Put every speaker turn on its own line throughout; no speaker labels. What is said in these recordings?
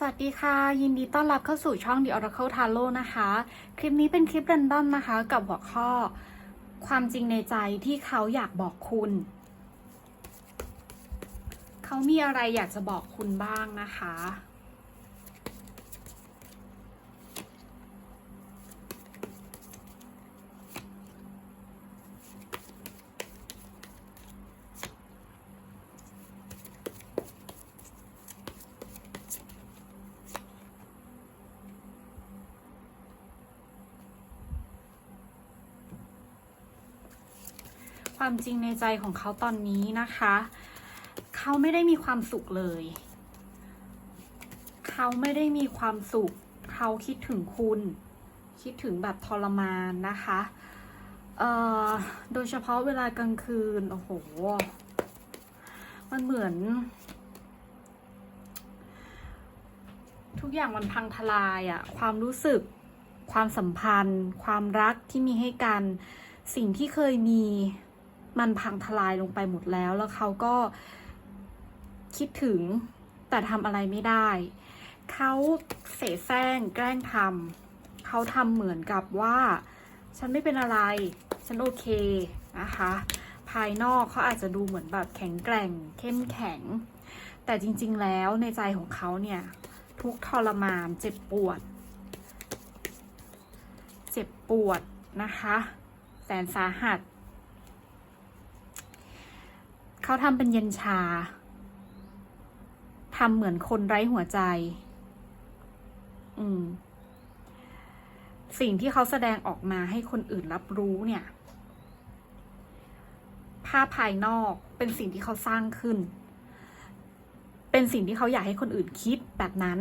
สวัสดีค่ะ ยินดีต้อนรับเข้าสู่ช่อง The Oracle Tarot นะคะ คลิปนี้เป็นคลิปเรนดอมนะคะ กับหัวข้อ ความจริงในใจที่เขาอยากบอกคุณ เขามีอะไรอยากจะบอกคุณบ้างนะคะ ความจริงในใจของเขาตอนนี้นะคะ เขาไม่ได้มีความสุขเลย เขาไม่ได้มีความสุข เขาคิดถึงคุณ คิดถึงแบบทรมานนะคะเอ่อโดยเฉพาะเวลากลางคืน โอ้โห มันเหมือน ทุกอย่างมันพังทลายอะความรู้สึก ความสัมพันธ์ ความรักที่มีให้กัน สิ่งที่เคยมี มันพังทลายลงไปหมดแล้ว แล้วเขาก็คิดถึงแต่ทำอะไรไม่ได้ เขาเสแสร้งแกล้งทำเขาทำเหมือนกับว่า ฉันไม่เป็นอะไร ฉันโอเคนะคะ ภายนอกเขาอาจจะดูเหมือนแบบแข็งแกร่ง เข้มแข็ง แต่จริง ๆ แล้วในใจของเขาเนี่ยทุกทรมานเจ็บปวด เจ็บปวดนะคะ แสนสาหัส เขาทำเป็นเย็นชาทำเหมือนคนไร้หัวใจ อืม สิ่งที่เขาแสดงออกมาให้คนอื่นรับรู้เนี่ย ภาพภายนอกเป็นสิ่งที่เขาสร้างขึ้น เป็นสิ่งที่เขาอยากให้คนอื่นคิดแบบนั้น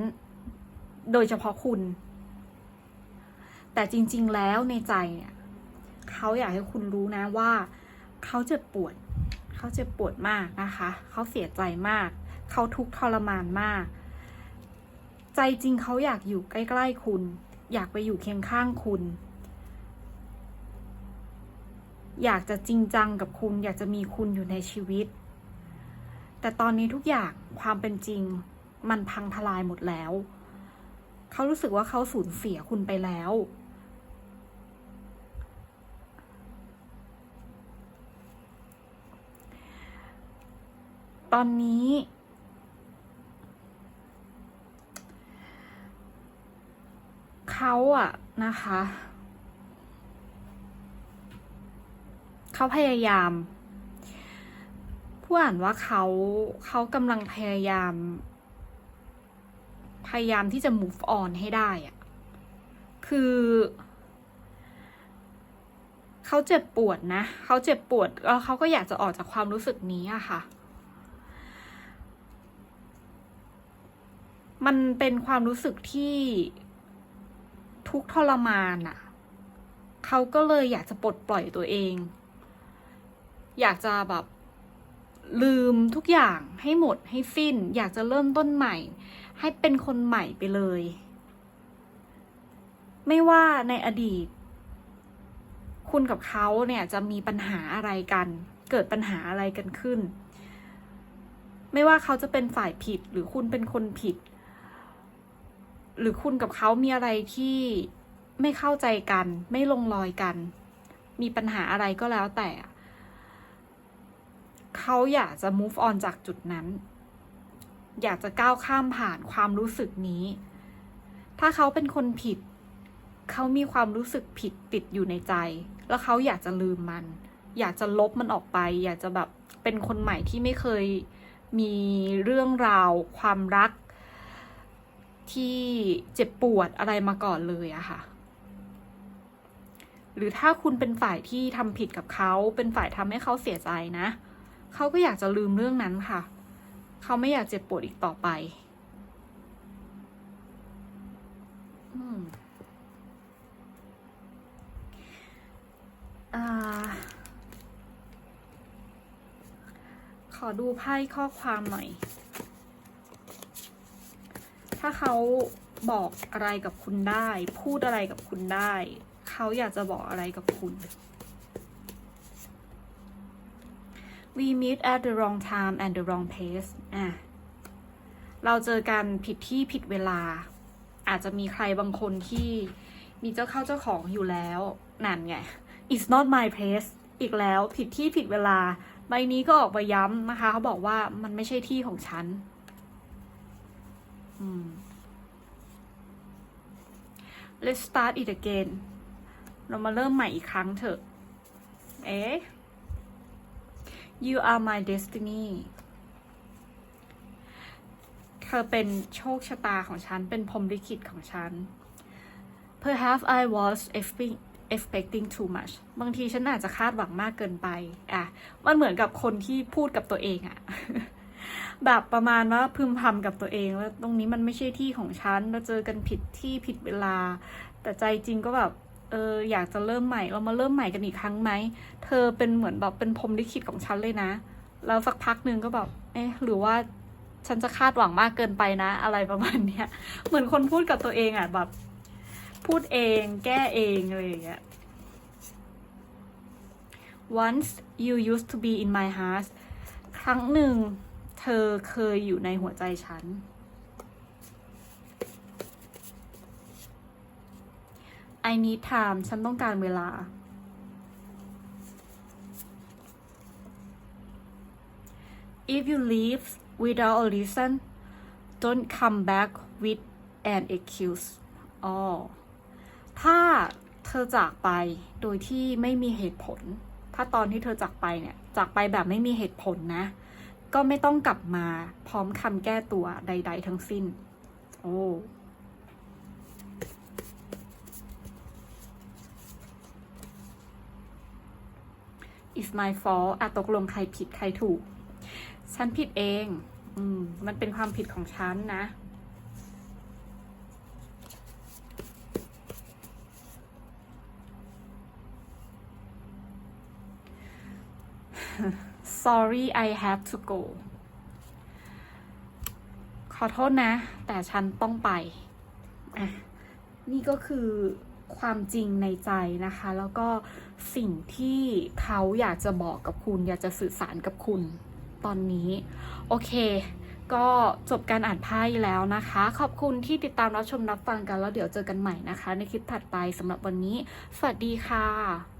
โดยเฉพาะคุณ แต่จริง ๆ แล้วในใจเนี่ย เขาอยากให้คุณรู้นะว่า เขาเจ็บปวด เขาเจ็บปวดมากนะคะ เขาเสียใจมาก เขาทุกข์ทรมานมาก ใจจริงเขาอยากอยู่ใกล้ ๆ คุณ อยากไปอยู่เคียงข้างคุณ อยากจะจริงจังกับคุณ อยากจะมีคุณอยู่ในชีวิต แต่ตอนนี้ทุกอย่างความเป็นจริงมันพังทลายหมดแล้ว เขารู้สึกว่าเขาสูญเสียคุณไปแล้ว อนนี้ เขาอะนะคะ เขาพยายามผู้อ่านว่าเขาเขากำลังพยายาม พยายามที่จะ move on ให้ได้อะคือเขาเจ็บปวดนะ เขาเจ็บปวดแล้วเขาก็อยากจะออกจากความรู้สึกนี้อะค่ะ มันเป็นความรู้สึกที่ทุกทรมานอะ เขาก็เลยอยากจะปลดปล่อยตัวเอง อยากจะแบบลืมทุกอย่างให้หมดให้สิ้น อยากจะเริ่มต้นใหม่ ให้เป็นคนใหม่ไปเลย ไม่ว่าในอดีต คุณกับเขาเนี่ยจะมีปัญหาอะไรกัน เกิดปัญหาอะไรกันขึ้น ไม่ว่าเขาจะเป็นฝ่ายผิดหรือคุณเป็นคนผิด หรือคุณกับเขามีอะไรที่ไม่เข้าใจกัน ไม่ลงรอยกัน มีปัญหาอะไรก็แล้วแต่ เขาอยากจะ move on จากจุดนั้น อยากจะก้าวข้ามผ่านความรู้สึกนี้ ถ้าเขาเป็นคนผิด เขามีความรู้สึกผิดติดอยู่ในใจ แล้วเขาอยากจะลืมมัน อยากจะลบมันออกไป อยากจะแบบเป็นคนใหม่ที่ไม่เคยมีเรื่องราว ความรัก ที่เจ็บปวดอะไรมาก่อนเลยอะค่ะ หรือถ้าคุณเป็นฝ่ายที่ทำผิดกับเขา เป็นฝ่ายทำให้เขาเสียใจนะ เขาก็อยากจะลืมเรื่องนั้นค่ะ เขาไม่อยากเจ็บปวดอีกต่อไปอขอดูไพ่ข้อความหน่อย เขาบอกอะไรกับคุณได้ พูดอะไรกับคุณได้ เขาอยากจะบอกอะไรกับคุณ we meet at the wrong time and the wrong place อะเราเจอกันผิดที่ผิดเวลา อาจจะมีใครบางคนที่มีเจ้าเข้าเจ้าของอยู่แล้วนั่นไง it's not my place อีกแล้วผิดที่ผิดเวลา ใบนี้ก็ออกมาย้ำนะคะ เขาบอกว่ามันไม่ใช่ที่ของฉัน let's start it again เรามาเริ่มใหม่อีกครั้งเถอะ เอ๊ you are my destiny เธอเป็นโชคชะตาของฉัน เป็นพรมลิขิตของฉัน perhaps I was expecting expecting too much บางทีฉันอาจจะคาดหวังมากเกินไป อะ มันเหมือนกับคนที่พูดกับตัวเองอะ แบบประมาณว่าพึมพำกับตัวเองว่าตรงนี้มันไม่ใช่ที่ของฉันเราเจอกันผิดที่ผิดเวลา แต่ใจจริงก็แบบเอออยากจะเริ่มใหม่เรามาเริ่มใหม่กันอีกครั้งไหมเธอเป็นเหมือนแบบเป็นพรมลิขิตของฉันเลยนะ แล้วสักพักหนึ่งก็แบบเอ๊ะหรือว่าฉันจะคาดหวังมากเกินไปนะ อะไรประมาณเนี้ยเหมือนคนพูดกับตัวเองอะแบบ พูดเองแก้เองอะไรอย่างเงี้ย once you used to be in my heart ครั้งหนึ่ง อเคยอยู่ในหัวใจฉัน I need time ฉันต้องการเวลา if you leave without a reason don't come back with an excuse อ๋อ ถ้าเธอจากไปโดยที่ไม่มีเหตุผล ถ้าตอนที่เธอจากไปเนี่ย จากไปแบบไม่มีเหตุผลนะ ก็ไม่ต้องกลับมาพร้อมคำแก้ตัวใด ๆ ทั้งสิ้น โอ้ is my fault อะตกลงใครผิดใครถูก ฉันผิดเอง อืม มันเป็นความผิดของฉันนะ sorry I have to go ขอโทษนะ แต่ฉันต้องไป อะ นี่ก็คือความจริงในใจนะคะ แล้วก็สิ่งที่เขาอยากจะบอกกับคุณ อยากจะสื่อสารกับคุณตอนนี้ โอเค ก็จบการอ่านไพ่แล้วนะคะ ขอบคุณที่ติดตามรับชมรับฟังกันแล้วเดี๋ยวเจอกันใหม่นะคะ ในคลิปถัดไปสำหรับวันนี้ สวัสดีค่ะ